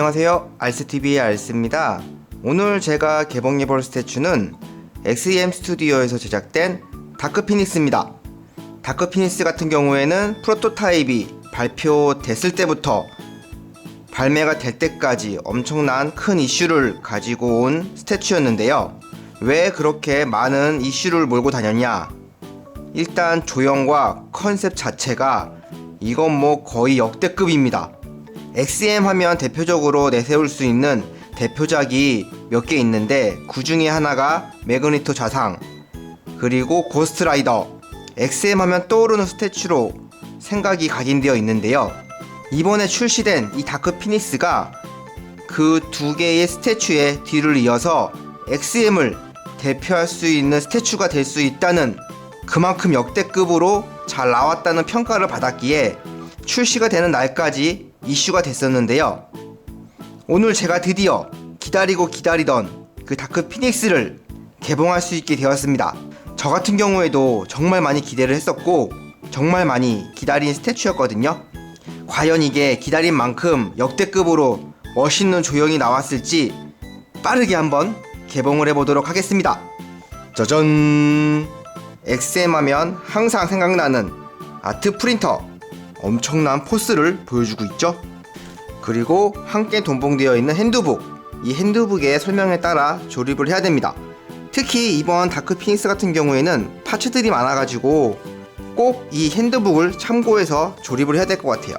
안녕하세요. 알스TV의 알스입니다. 오늘 제가 개봉해볼 스태츄는 XEM 스튜디오에서 제작된 다크피닉스입니다. 다크피닉스 같은 경우에는 프로토타입이 발표됐을 때부터 발매가 될 때까지 엄청난 큰 이슈를 가지고 온 스태츄였는데요. 왜 그렇게 많은 이슈를 몰고 다녔냐? 일단 조형과 컨셉 자체가 이건 뭐 거의 역대급입니다. XM 하면 대표적으로 내세울 수 있는 대표작이 몇 개 있는데 그 중에 하나가 매그니토 자상 그리고 고스트라이더 XM 하면 떠오르는 스태츄로 생각이 각인되어 있는데요. 이번에 출시된 이 다크 피닉스가 그 두 개의 스태츄의 뒤를 이어서 XM을 대표할 수 있는 스태츄가 될 수 있다는 그만큼 역대급으로 잘 나왔다는 평가를 받았기에 출시가 되는 날까지 이슈가 됐었는데요. 오늘 제가 드디어 기다리고 기다리던 그 다크 피닉스를 개봉할 수 있게 되었습니다. 저 같은 경우에도 정말 많이 기대를 했었고 정말 많이 기다린 스태츄였거든요. 과연 이게 기다린 만큼 역대급으로 멋있는 조형이 나왔을지 빠르게 한번 개봉을 해보도록 하겠습니다. 짜잔! XM 하면 항상 생각나는 아트 프린터 엄청난 포스를 보여주고 있죠. 그리고 함께 동봉되어 있는 핸드북 이 핸드북의 설명에 따라 조립을 해야 됩니다. 특히 이번 다크 피닉스 같은 경우에는 파츠들이 많아가지고 꼭 이 핸드북을 참고해서 조립을 해야 될 것 같아요.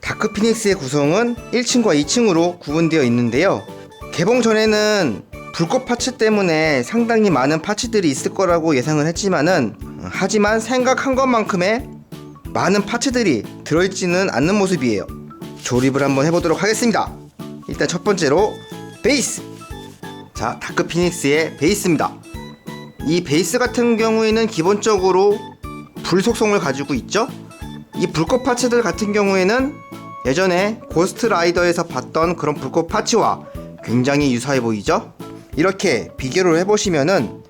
다크 피닉스의 구성은 1층과 2층으로 구분되어 있는데요. 개봉 전에는 불꽃 파츠 때문에 상당히 많은 파츠들이 있을 거라고 예상을 했지만은 하지만 생각한 것만큼의 많은 파츠들이 들어있지는 않는 모습이에요. 조립을 한번 해보도록 하겠습니다. 일단 첫 번째로 베이스. 자, 다크 피닉스의 베이스입니다. 이 베이스 같은 경우에는 기본적으로 불 속성을 가지고 있죠. 이 불꽃 파츠들 같은 경우에는 예전에 고스트 라이더에서 봤던 그런 불꽃 파츠와 굉장히 유사해 보이죠. 이렇게 비교를 해보시면은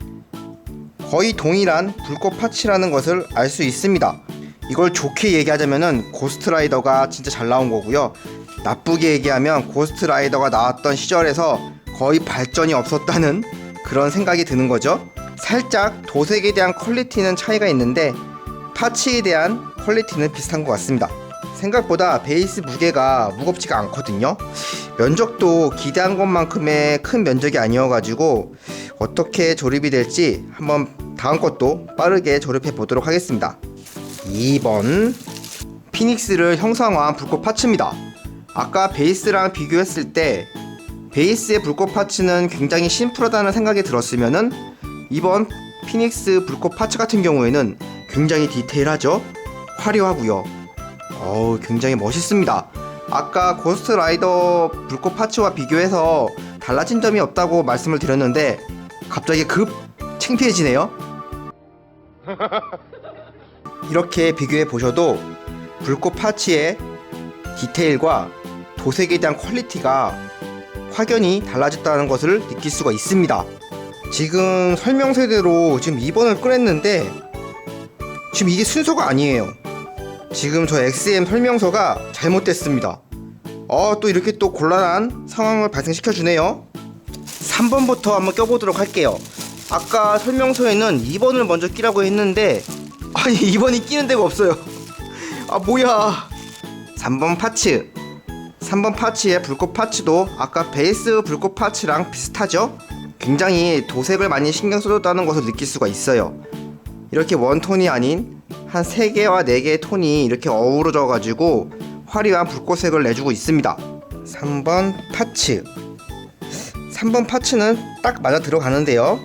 거의 동일한 불꽃 파츠라는 것을 알 수 있습니다. 이걸 좋게 얘기하자면은 고스트 라이더가 진짜 잘 나온 거고요. 나쁘게 얘기하면 고스트 라이더가 나왔던 시절에서 거의 발전이 없었다는 그런 생각이 드는 거죠. 살짝 도색에 대한 퀄리티는 차이가 있는데 파츠에 대한 퀄리티는 비슷한 것 같습니다. 생각보다 베이스 무게가 무겁지가 않거든요. 면적도 기대한 것만큼의 큰 면적이 아니어가지고 어떻게 조립이 될지 한번 다음 것도 빠르게 조립해 보도록 하겠습니다. 2번 피닉스를 형상화한 불꽃 파츠입니다. 아까 베이스랑 비교했을 때 베이스의 불꽃 파츠는 굉장히 심플하다는 생각이 들었으면은 이번 피닉스 불꽃 파츠 같은 경우에는 굉장히 디테일하죠. 화려하고요. 어우 굉장히 멋있습니다. 아까 고스트 라이더 불꽃 파츠와 비교해서 달라진 점이 없다고 말씀을 드렸는데 갑자기 급 창피해지네요. 이렇게 비교해 보셔도 불꽃 파츠의 디테일과 도색에 대한 퀄리티가 확연히 달라졌다는 것을 느낄 수가 있습니다. 지금 설명서대로 지금 2번을 꺼냈는데 지금 이게 순서가 아니에요. 지금 저 XM 설명서가 잘못됐습니다. 어, 또 이렇게 또 곤란한 상황을 발생시켜 주네요. 3번부터 한번 껴보도록 할게요. 아까 설명서에는 2번을 먼저 끼라고 했는데 아니 2번이 끼는 데가 없어요. 아 뭐야? 3번 파츠. 3번 파츠의 불꽃 파츠도 아까 베이스 불꽃 파츠랑 비슷하죠? 굉장히 도색을 많이 신경 써줬다는 것을 느낄 수가 있어요. 이렇게 원톤이 아닌 한 3개와 4개의 톤이 이렇게 어우러져 가지고 화려한 불꽃색을 내주고 있습니다. 3번 파츠. 3번 파츠는 딱 맞아 들어가는데요.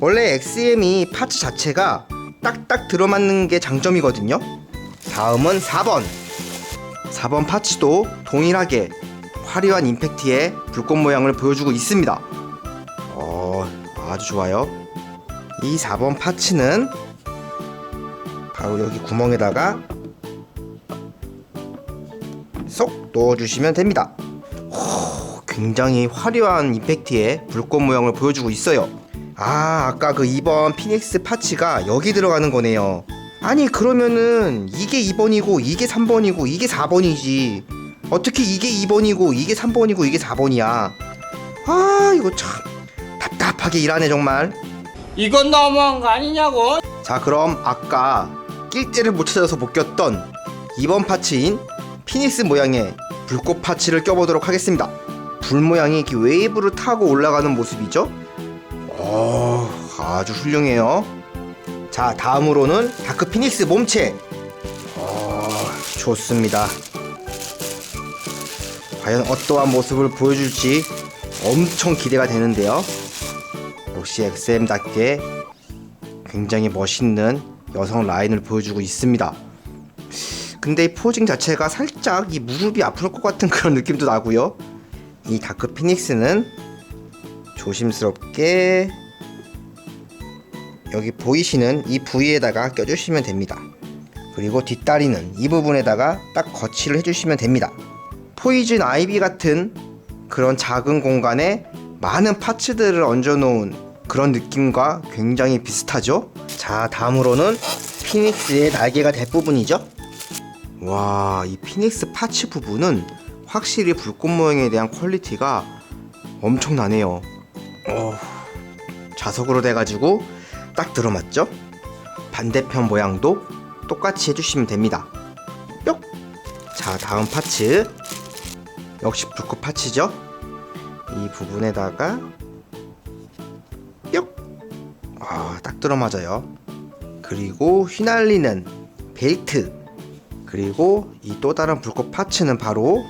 원래 XM이 파츠 자체가 딱딱 들어맞는 게 장점이거든요. 다음은 4번. 4번 파츠도 동일하게 화려한 임팩트의 불꽃 모양을 보여주고 있습니다. 어, 아주 좋아요. 이 4번 파츠는 바로 여기 구멍에다가 쏙 넣어주시면 됩니다. 호, 굉장히 화려한 임팩트의 불꽃 모양을 보여주고 있어요. 아, 아까 그 2번 피닉스 파츠가 여기 들어가는 거네요. 아니, 그러면은 이게 2번이고 이게 3번이고 이게 4번이지. 어떻게 이게 2번이고 이게 3번이고 이게 4번이야 아 이거 참 답답하게 일하네 정말 이건 너무한 거 아니냐고? 자 그럼 아까 낄때를 못 찾아서 못 꼈던 2번 파츠인 피닉스 모양의 불꽃 파츠를 껴보도록 하겠습니다 불 모양이 이렇게 웨이브를 타고 올라가는 모습이죠 오 아주 훌륭해요 자 다음으로는 다크 피닉스 몸체 어, 좋습니다 과연 어떠한 모습을 보여줄지 엄청 기대가 되는데요 역시 XM답게 굉장히 멋있는 여성 라인을 보여주고 있습니다. 근데 이 포징 자체가 살짝 이 무릎이 아플 것 같은 그런 느낌도 나고요. 이 다크 피닉스는 조심스럽게 여기 보이시는 이 부위에다가 껴주시면 됩니다. 그리고 뒷다리는 이 부분에다가 딱 거치를 해주시면 됩니다. 포이즌 아이비 같은 그런 작은 공간에 많은 파츠들을 얹어놓은 그런 느낌과 굉장히 비슷하죠? 자, 다음으로는 피닉스의 날개가 대부분이죠? 와, 이 피닉스 파츠 부분은 확실히 불꽃 모양에 대한 퀄리티가 엄청나네요. 어, 자석으로 돼가지고 딱 들어맞죠? 반대편 모양도 똑같이 해주시면 됩니다. 뿅! 자, 다음 파츠. 역시 불꽃 파츠죠? 이 부분에다가 뿅! 아, 딱 들어맞아요. 그리고 휘날리는 벨트. 그리고 이 또 다른 불꽃 파츠는 바로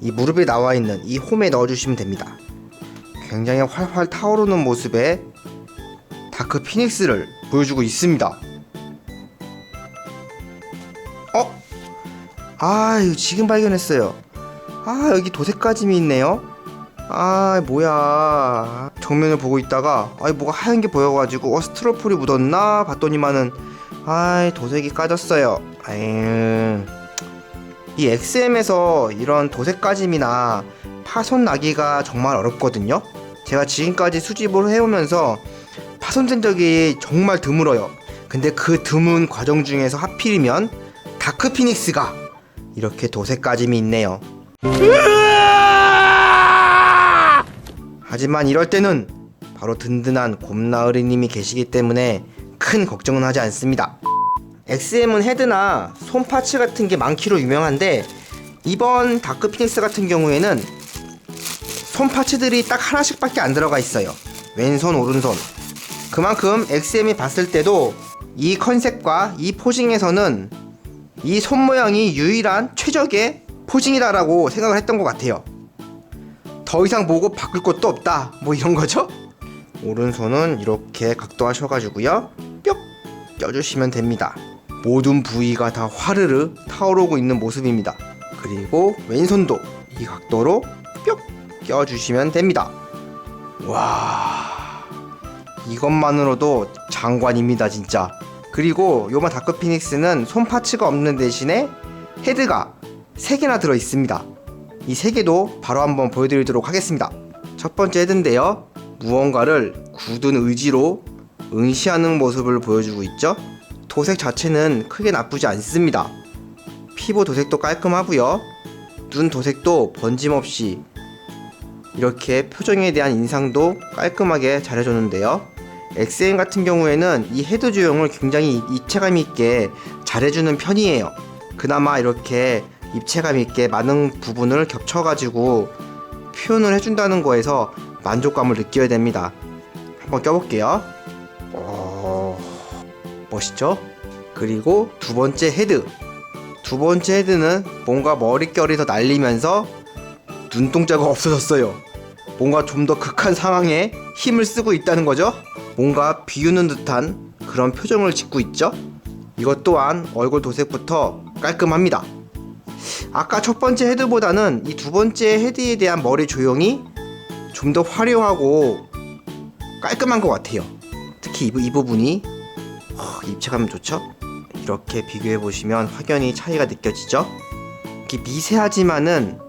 이 무릎에 나와 있는 이 홈에 넣어주시면 됩니다. 굉장히 활활 타오르는 모습의 다크 피닉스를 보여주고 있습니다. 어? 아, 이거 지금 발견했어요. 아, 여기 도색까짐이 있네요. 아 뭐야 정면을 보고 있다가 아이 뭐가 하얀 게 보여가지고 어 스트로폴이 묻었나 봤더니만은 아이 도색이 까졌어요 아유 이 XM에서 이런 도색 까짐이나 파손 나기가 정말 어렵거든요. 제가 지금까지 수집을 해오면서 파손된 적이 정말 드물어요. 근데 그 드문 과정 중에서 하필이면 다크 피닉스가 이렇게 도색 까짐이 있네요. 하지만 이럴 때는 바로 든든한 곰나으리님이 계시기 때문에 큰 걱정은 하지 않습니다. XM은 헤드나 손 파츠 같은 게 많기로 유명한데 이번 다크 피닉스 같은 경우에는 손 파츠들이 딱 하나씩밖에 안 들어가 있어요. 왼손, 오른손. 그만큼 XM이 봤을 때도 이 컨셉과 이 포징에서는 이 손 모양이 유일한 최적의 포징이다라고 생각을 했던 것 같아요. 더 이상 뭐고 바꿀 것도 없다 뭐 이런 거죠 오른손은 이렇게 각도하셔가지고요 뿅 껴주시면 됩니다 모든 부위가 다 화르르 타오르고 있는 모습입니다 그리고 왼손도 이 각도로 뿅 껴주시면 됩니다 와 이것만으로도 장관입니다 진짜 그리고 요번 다크 피닉스는 손 파츠가 없는 대신에 헤드가 3개나 들어 있습니다 이세 개도 바로 한번 보여드리도록 하겠습니다. 첫 번째 헤드인데요. 무언가를 굳은 의지로 응시하는 모습을 보여주고 있죠. 도색 자체는 크게 나쁘지 않습니다. 피부 도색도 깔끔하고요. 눈 도색도 번짐없이 이렇게 표정에 대한 인상도 깔끔하게 잘해줬는데요. XM 같은 경우에는 이 헤드 조형을 굉장히 입체감 있게 잘해주는 편이에요. 그나마 이렇게 입체감 있게 많은 부분을 겹쳐가지고 표현을 해준다는 거에서 만족감을 느껴야 됩니다. 한번 껴볼게요. 어... 멋있죠? 그리고 두 번째 헤드. 두 번째 헤드는 뭔가 머릿결이 더 날리면서 눈동자가 없어졌어요. 뭔가 좀 더 극한 상황에 힘을 쓰고 있다는 거죠? 뭔가 비우는 듯한 그런 표정을 짓고 있죠? 이것 또한 얼굴 도색부터 깔끔합니다. 아까 첫 번째 헤드보다는 이 두 번째 헤드에 대한 머리 조형이 좀 더 화려하고 깔끔한 것 같아요. 특히 이, 부- 이 부분이 어, 입체감 좋죠? 이렇게 비교해 보시면 확연히 차이가 느껴지죠? 이렇게 미세하지만은 이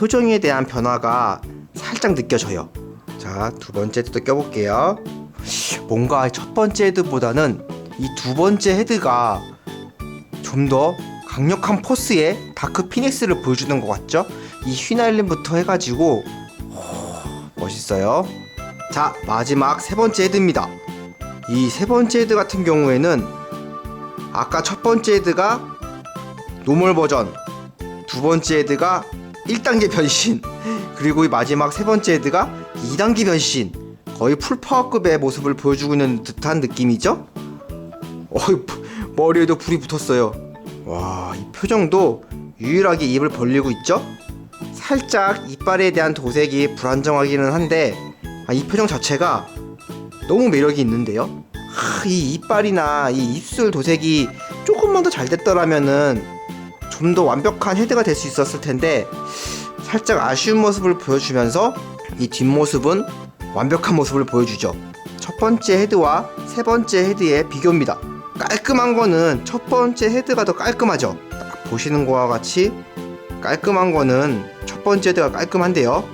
표정에 대한 변화가 살짝 느껴져요. 자, 두 번째 헤드도 껴볼게요. 뭔가 첫 번째 헤드보다는 이 두 번째 헤드가 좀 더 강력한 포스에 다크 피닉스를 보여주는 것 같죠? 이 휘날림부터 해가지고 오, 멋있어요. 자 마지막 세 번째 헤드입니다. 이 세 번째 헤드 같은 경우에는 아까 첫 번째 헤드가 노멀 버전, 두 번째 헤드가 1단계 변신, 그리고 이 마지막 세 번째 헤드가 2단계 변신. 거의 풀파워급의 모습을 보여주고 있는 듯한 느낌이죠? 어이, 머리에도 불이 붙었어요. 와, 이 표정도 유일하게 입을 벌리고 있죠? 살짝 이빨에 대한 도색이 불안정하기는 한데, 아, 이 표정 자체가 너무 매력이 있는데요? 하, 이 이빨이나 이 입술 도색이 조금만 더 잘 됐더라면은 좀 더 완벽한 헤드가 될 수 있었을 텐데, 살짝 아쉬운 모습을 보여주면서 이 뒷모습은 완벽한 모습을 보여주죠. 첫 번째 헤드와 세 번째 헤드의 비교입니다. 깔끔한 거는 첫 번째 헤드가 더 깔끔하죠. 딱 보시는 거와 같이 깔끔한 거는 첫 번째 헤드가 깔끔한데요.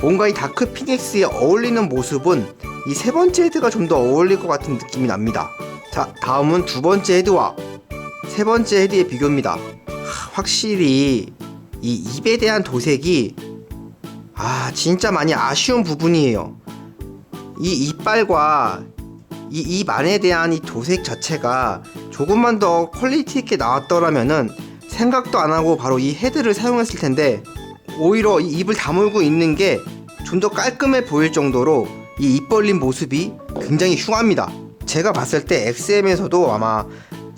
뭔가 이 다크 피닉스에 어울리는 모습은 이 세 번째 헤드가 좀 더 어울릴 것 같은 느낌이 납니다. 자, 다음은 두 번째 헤드와 세 번째 헤드의 비교입니다. 하, 확실히 이 입에 대한 도색이 아 진짜 많이 아쉬운 부분이에요. 이 이빨과 이 입 안에 대한 이 도색 자체가 조금만 더 퀄리티 있게 나왔더라면은 생각도 안 하고 바로 이 헤드를 사용했을 텐데 오히려 이 입을 다물고 있는 게 좀 더 깔끔해 보일 정도로 이 입 벌린 모습이 굉장히 흉합니다. 제가 봤을 때 XM에서도 아마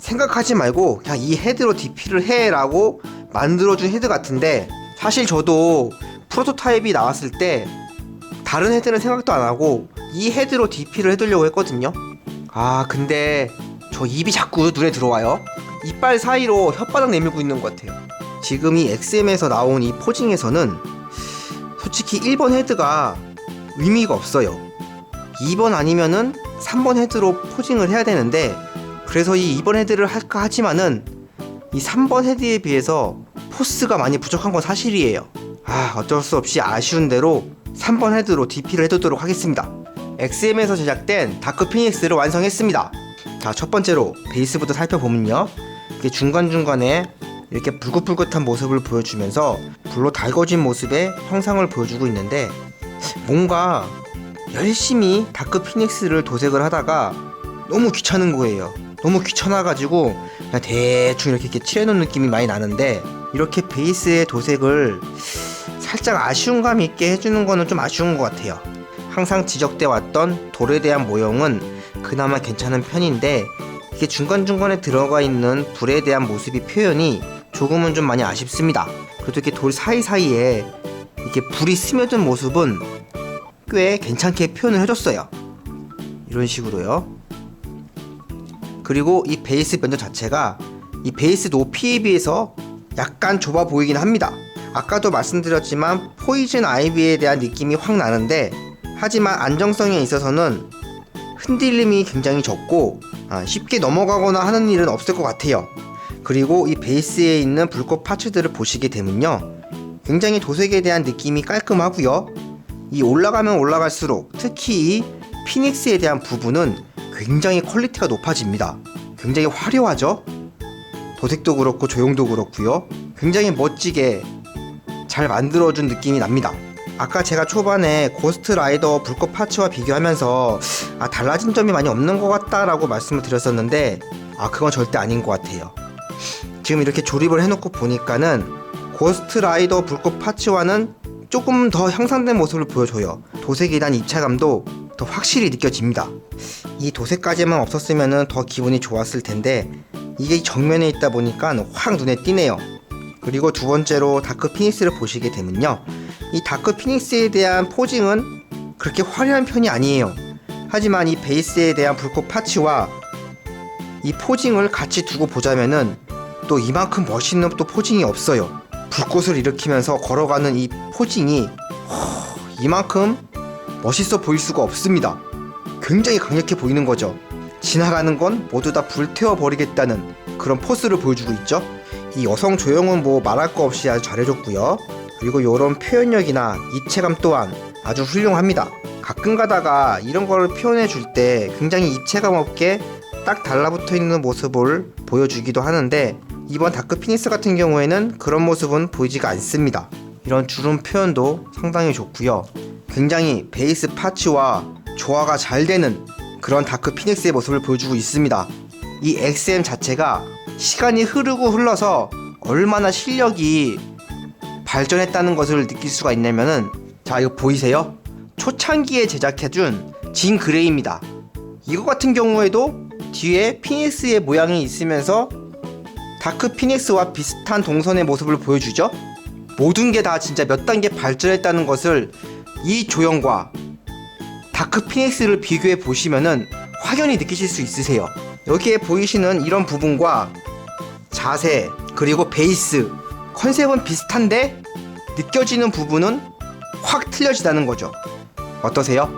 생각하지 말고 그냥 이 헤드로 DP를 해라고 만들어준 헤드 같은데 사실 저도 프로토타입이 나왔을 때 다른 헤드는 생각도 안 하고 이 헤드로 DP를 해두려고 했거든요. 아 근데 저 입이 자꾸 눈에 들어와요. 이빨 사이로 혓바닥 내밀고 있는 것 같아요. 지금 이 XM에서 나온 이 포징에서는 솔직히 1번 헤드가 의미가 없어요. 2번 아니면은 3번 헤드로 포징을 해야 되는데 그래서 이 2번 헤드를 할까 하지만은 이 3번 헤드에 비해서 포스가 많이 부족한 건 사실이에요. 아, 어쩔 수 없이 아쉬운 대로 3번 헤드로 DP를 해두도록 하겠습니다. XM에서 제작된 다크 피닉스를 완성했습니다. 자, 첫 번째로 베이스부터 살펴보면요. 이게 중간중간에 이렇게 불긋불긋한 모습을 보여주면서 불로 달궈진 모습의 형상을 보여주고 있는데 뭔가 열심히 다크 피닉스를 도색을 하다가 너무 귀찮은 거예요. 너무 귀찮아가지고 그냥 대충 이렇게, 이렇게 칠해놓은 느낌이 많이 나는데 이렇게 베이스의 도색을 살짝 아쉬운 감 있게 해주는 거는 좀 아쉬운 것 같아요. 항상 지적돼 왔던 돌에 대한 모형은 그나마 괜찮은 편인데 이게 중간중간에 들어가 있는 불에 대한 모습이 표현이 조금은 좀 많이 아쉽습니다. 그래도 이렇게 돌 사이사이에 이렇게 불이 스며든 모습은 꽤 괜찮게 표현을 해줬어요. 이런 식으로요. 그리고 이 베이스 변조 자체가 이 베이스 높이에 비해서 약간 좁아 보이긴 합니다. 아까도 말씀드렸지만 포이즌 아이비에 대한 느낌이 확 나는데 하지만 안정성에 있어서는 흔들림이 굉장히 적고 아, 쉽게 넘어가거나 하는 일은 없을 것 같아요. 그리고 이 베이스에 있는 불꽃 파츠들을 보시게 되면요. 굉장히 도색에 대한 느낌이 깔끔하고요. 이 올라가면 올라갈수록 특히 이 피닉스에 대한 부분은 굉장히 퀄리티가 높아집니다. 굉장히 화려하죠? 도색도 그렇고 조형도 그렇고요. 굉장히 멋지게 잘 만들어준 느낌이 납니다. 아까 제가 초반에 고스트 라이더 불꽃 파츠와 비교하면서 아 달라진 점이 많이 없는 것 같다라고 말씀을 드렸었는데 아 그건 절대 아닌 것 같아요. 지금 이렇게 조립을 해놓고 보니까는 고스트 라이더 불꽃 파츠와는 조금 더 향상된 모습을 보여줘요. 대한 입체감도 더 확실히 느껴집니다. 이 도색까지만 없었으면 더 기분이 좋았을 텐데 이게 정면에 있다 보니까 확 눈에 띄네요. 그리고 두 번째로 다크 피닉스를 보시게 되면요. 이 다크 피닉스에 대한 포징은 그렇게 화려한 편이 아니에요. 하지만 이 베이스에 대한 불꽃 파츠와 이 포징을 같이 두고 보자면은 또 이만큼 멋있는 또 포징이 없어요. 불꽃을 일으키면서 걸어가는 이 포징이 허, 이만큼 멋있어 보일 수가 없습니다. 굉장히 강력해 보이는 거죠. 지나가는 건 모두 다 불태워 버리겠다는 그런 포스를 보여주고 있죠. 이 여성 조형은 뭐 말할 거 없이 아주 잘해줬고요. 그리고 이런 표현력이나 입체감 또한 아주 훌륭합니다. 가끔 가다가 이런 걸 표현해 줄 때 굉장히 입체감 없게 딱 달라붙어 있는 모습을 보여주기도 하는데 이번 다크 피니스 같은 경우에는 그런 모습은 보이지가 않습니다. 이런 주름 표현도 상당히 좋고요. 굉장히 베이스 파츠와 조화가 잘 되는 그런 다크 피닉스의 모습을 보여주고 있습니다. 이 XM 자체가 시간이 흐르고 흘러서 얼마나 실력이 발전했다는 것을 느낄 수가 있냐면은 자 이거 보이세요? 초창기에 제작해준 진 그레이입니다. 이거 같은 경우에도 뒤에 피닉스의 모양이 있으면서 다크 피닉스와 비슷한 동선의 모습을 보여주죠. 모든 게 다 진짜 몇 단계 발전했다는 것을 이 조형과 다크 피닉스를 비교해 보시면은 확연히 느끼실 수 있으세요. 여기에 보이시는 이런 부분과 자세 그리고 베이스 컨셉은 비슷한데 느껴지는 부분은 확 틀려지다는 거죠. 어떠세요?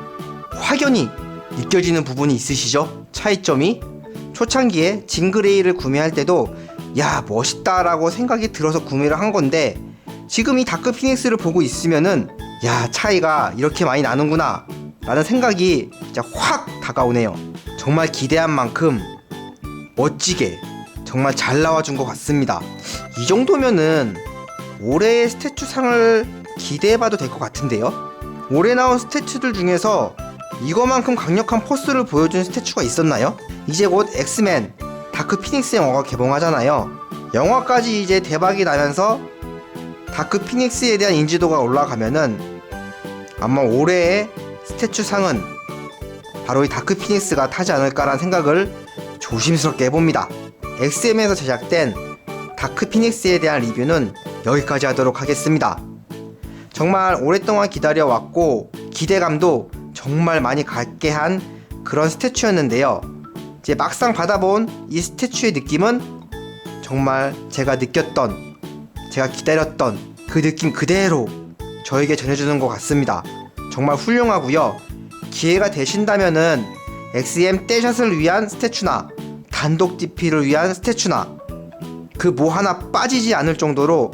확연히 느껴지는 부분이 있으시죠? 차이점이 초창기에 징그레이를 구매할 때도 야 멋있다라고 생각이 들어서 구매를 한 건데 지금 이 다크 피닉스를 보고 있으면은 야 차이가 이렇게 많이 나는구나 라는 생각이 진짜 확 다가오네요. 정말 기대한 만큼 멋지게 정말 잘 나와준 것 같습니다. 이 정도면은 올해의 스태츄상을 기대해봐도 될 것 같은데요. 올해 나온 스태츄들 중에서 이거만큼 강력한 포스를 보여준 스태츄가 있었나요? 이제 곧 엑스맨 다크 피닉스 영화가 개봉하잖아요. 영화까지 이제 대박이 나면서 다크 피닉스에 대한 인지도가 올라가면은 아마 올해의 스태츄상은 바로 이 다크 피닉스가 타지 않을까라는 생각을 조심스럽게 해봅니다. XM에서 제작된 다크 피닉스에 대한 리뷰는 여기까지 하도록 하겠습니다. 정말 오랫동안 기다려왔고 기대감도 정말 많이 갖게 한 그런 스태츄였는데요. 이제 막상 받아본 이 스태츄의 느낌은 정말 제가 느꼈던, 제가 기다렸던 그 느낌 그대로 저에게 전해주는 것 같습니다. 정말 훌륭하고요. 기회가 되신다면은 XM 떼샷을 위한 스태츄나 단독 DP를 위한 스태츄나 그 뭐 하나 빠지지 않을 정도로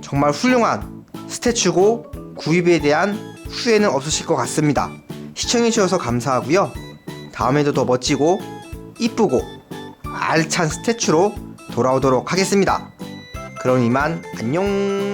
정말 훌륭한 스태츄고 구입에 대한 후회는 없으실 것 같습니다. 시청해주셔서 감사하고요. 다음에도 더 멋지고 이쁘고 알찬 스태츄로 돌아오도록 하겠습니다. 그럼 이만 안녕.